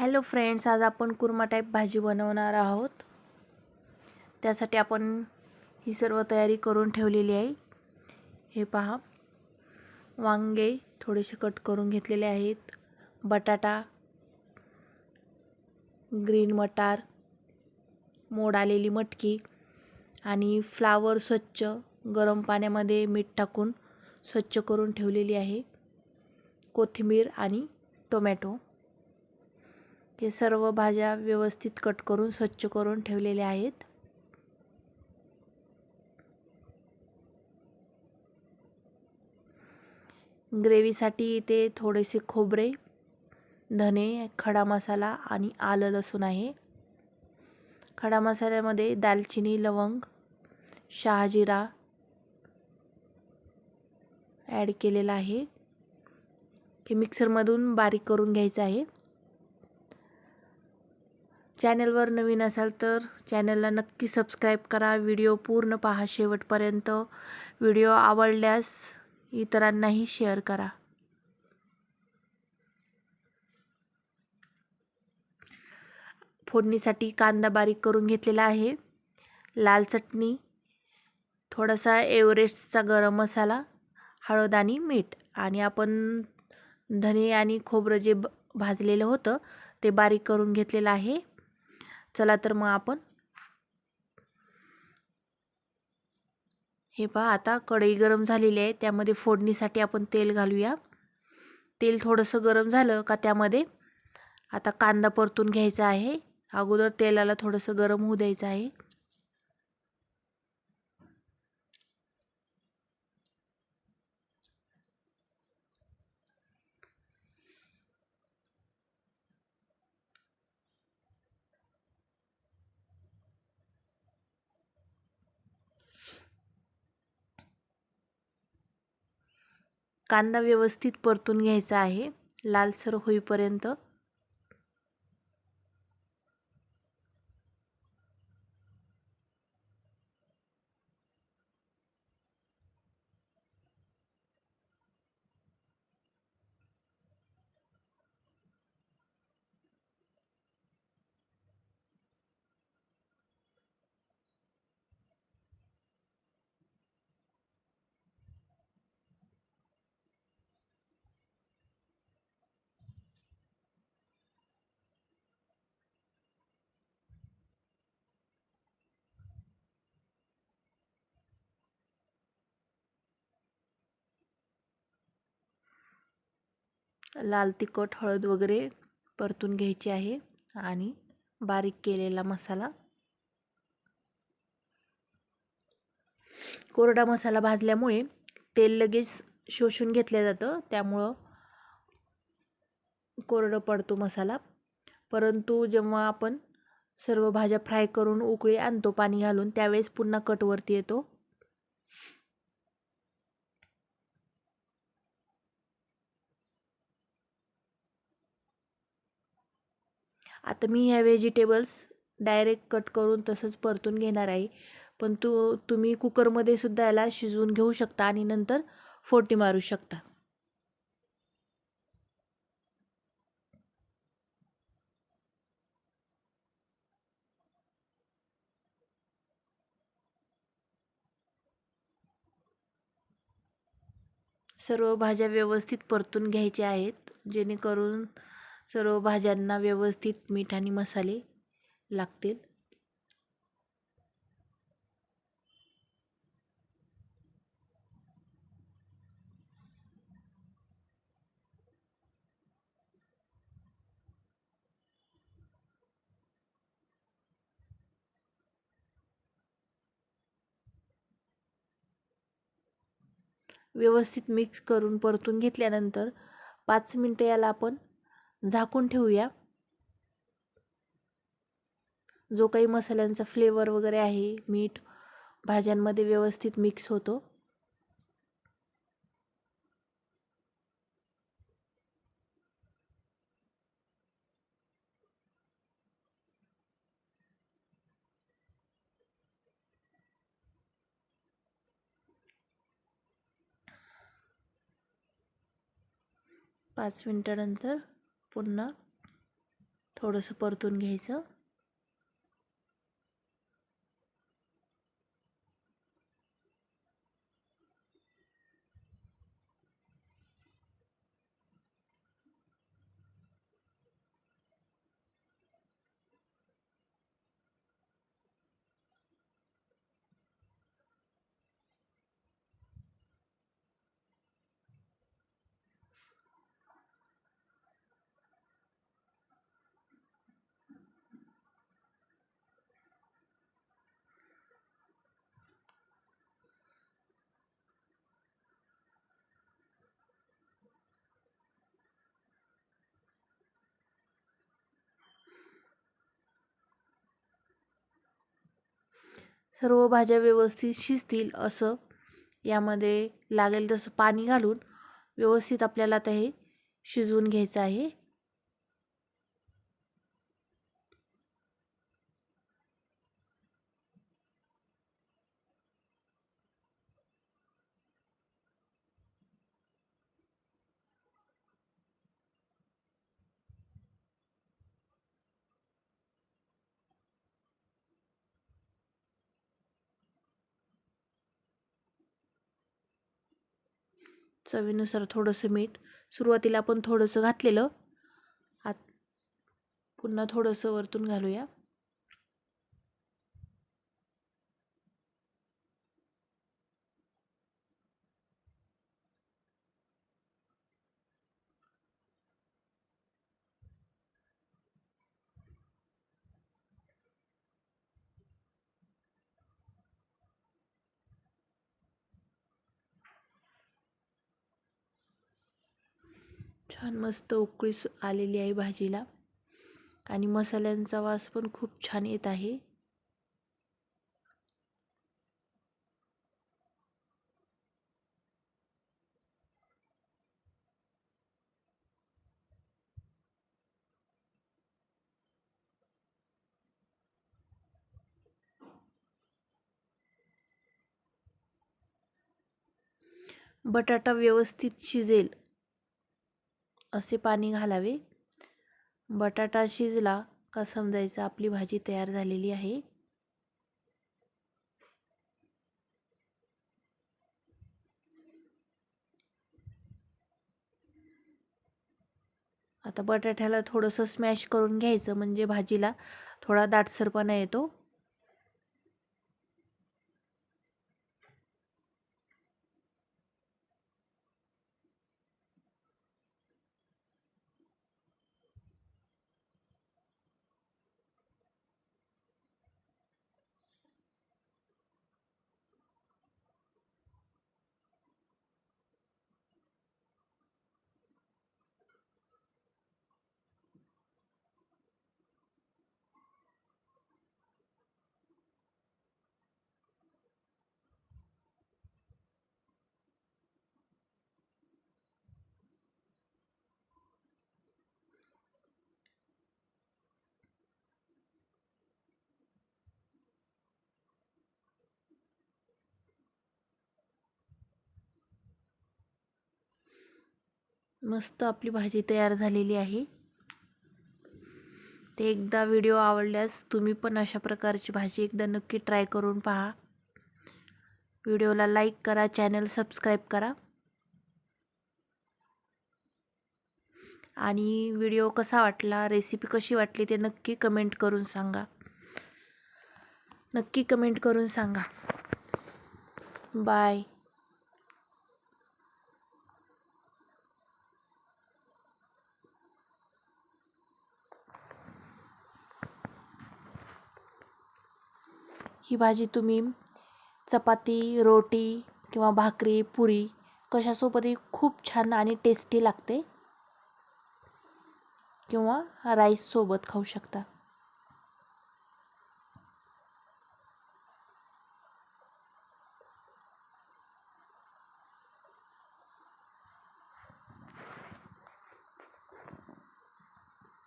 Hello friends आज आपण korma type भाजी बनवणार आहोत. त्यासाठी आपण ही सर्व तयारी करून ठेवलेली आहे. हे पहा वांगे थोडेसे कट करून घेतलेले आहेत. बटाटा ग्रीन मटार मोड आलेली मटकी आणि फ्लावर स्वच्छ गरम पाण्यामध्ये मीठ टाकून स्वच्छ करून ठेवलेली आहे. कोथिंबीर आणि टोमॅटो. हे सर्व भाज्या व्यवस्थित कट करून स्वच्छ करून ठेवलेल्या आहेत. ग्रेव्हीसाठी इथे थोडेसे खोबरे धने खडा मसाला आणि आलं लसूण आहे. खडा मसाल्यामध्ये दालचिनी लवंग शहाजिरा ॲड केलेला आहे. हे मिक्सरमधून बारीक करून घ्यायचं आहे. चॅनलवर नवीन असाल तर चॅनलला नक्की सबस्क्राईब करा. व्हिडिओ पूर्ण पहा शेवटपर्यंत. व्हिडिओ आवडल्यास इतरांनाही शेअर करा. फोडणीसाठी कांदा बारीक करून घेतलेला आहे. लाल चटणी थोडासा एव्हरेस्टचा गरम मसाला हळद आणि मीठ आणि आपण धने आणि खोबरं जे भाजलेलं होतं ते बारीक करून घेतलेलं आहे. चला तर मग आपण. हे पहा आता कढई गरम झालेली आहे. त्यामध्ये फोडणीसाठी आपण तेल घालूया. तेल थोडंसं गरम झालं का त्यामध्ये आता कांदा परतून घ्यायचा आहे. अगोदर तेलाला थोडंसं गरम होऊ द्यायचं आहे. कांदा व्यवस्थित परतून घ्यायचा आहे. लालसर होईपर्यंत लाल तिखट हळद वगैरे परतून घ्यायची आहे आणि बारीक केलेला मसाला. कोरडा मसाला भाजल्यामुळे तेल लगेच शोषून घेतलं जातं. त्यामुळं कोरडं पडतो मसाला. परंतु जेव्हा आपण सर्व भाज्या फ्राय करून उकळी आणतो पाणी घालून त्यावेळेस पुन्हा कटवरती येतो. आता मी ह्या व्हेजिटेबल्स डायरेक्ट कट करून तसंच परतून घेणार आहे. पण तू तुम्ही कुकरमध्ये सुद्धा याला शिजवून घेऊ शकता आणि नंतर फोटी मारू शकता. सर्व भाज्या व्यवस्थित परतून घ्यायच्या आहेत जेणेकरून सर्व भाज्यांना व्यवस्थित मीठ आणि मसाले लागतील. व्यवस्थित मिक्स करून परतून घेतल्यानंतर पाच मिनटं याला आपण झाकून ठेवूया. जो काही मसाल्यांचा फ्लेवर वगैरे आहे मीठ भाज्यांमध्ये व्यवस्थित मिक्स होतो. पाच मिनटानंतर पुन्हा थोडंसं परतून घ्यायचं. सर्व भाज्या व्यवस्थित शिजतील असं यामध्ये लागेल तसं पाणी घालून व्यवस्थित आपल्याला आता हे शिजवून घ्यायचं आहे. चवीनुसार थोडंसं मीठ. सुरुवातीला आपण थोडंसं घातलेलं. आत पुन्हा थोडंसं वरतून घालूया. छान मस्त उकळी सु आलेली आहे भाजीला. आणि मसाल्यांचा वास पण खूप छान येत आहे. बटाटा व्यवस्थित शिजेल. असे पाणी घालावे. बटाटा शिजला का समजायचं आपली भाजी तयार झालेली आहे. आता बटाट्याला थोडंसं स्मॅश करून घ्यायचं म्हणजे भाजीला थोडा दाटसरपणा येतो. मस्त आपली भाजी तयार झालेली आहे. ते एकदा व्हिडिओ आवडल्यास तुम्ही पण अशा प्रकारची भाजी एकदा नक्की ट्राय करून पहा. व्हिडिओला लाईक करा चॅनल सबस्क्राईब करा. आणि व्हिडिओ कसा वाटला रेसिपी कशी वाटली ते नक्की कमेंट करून सांगा. नक्की कमेंट करून सांगा. बाय. ही भाजी तुम्ही चपाती रोटी किंवा भाकरी पुरी कशासोबतही खूप छान आणि टेस्टी लागते किंवा राईससोबत खाऊ शकता.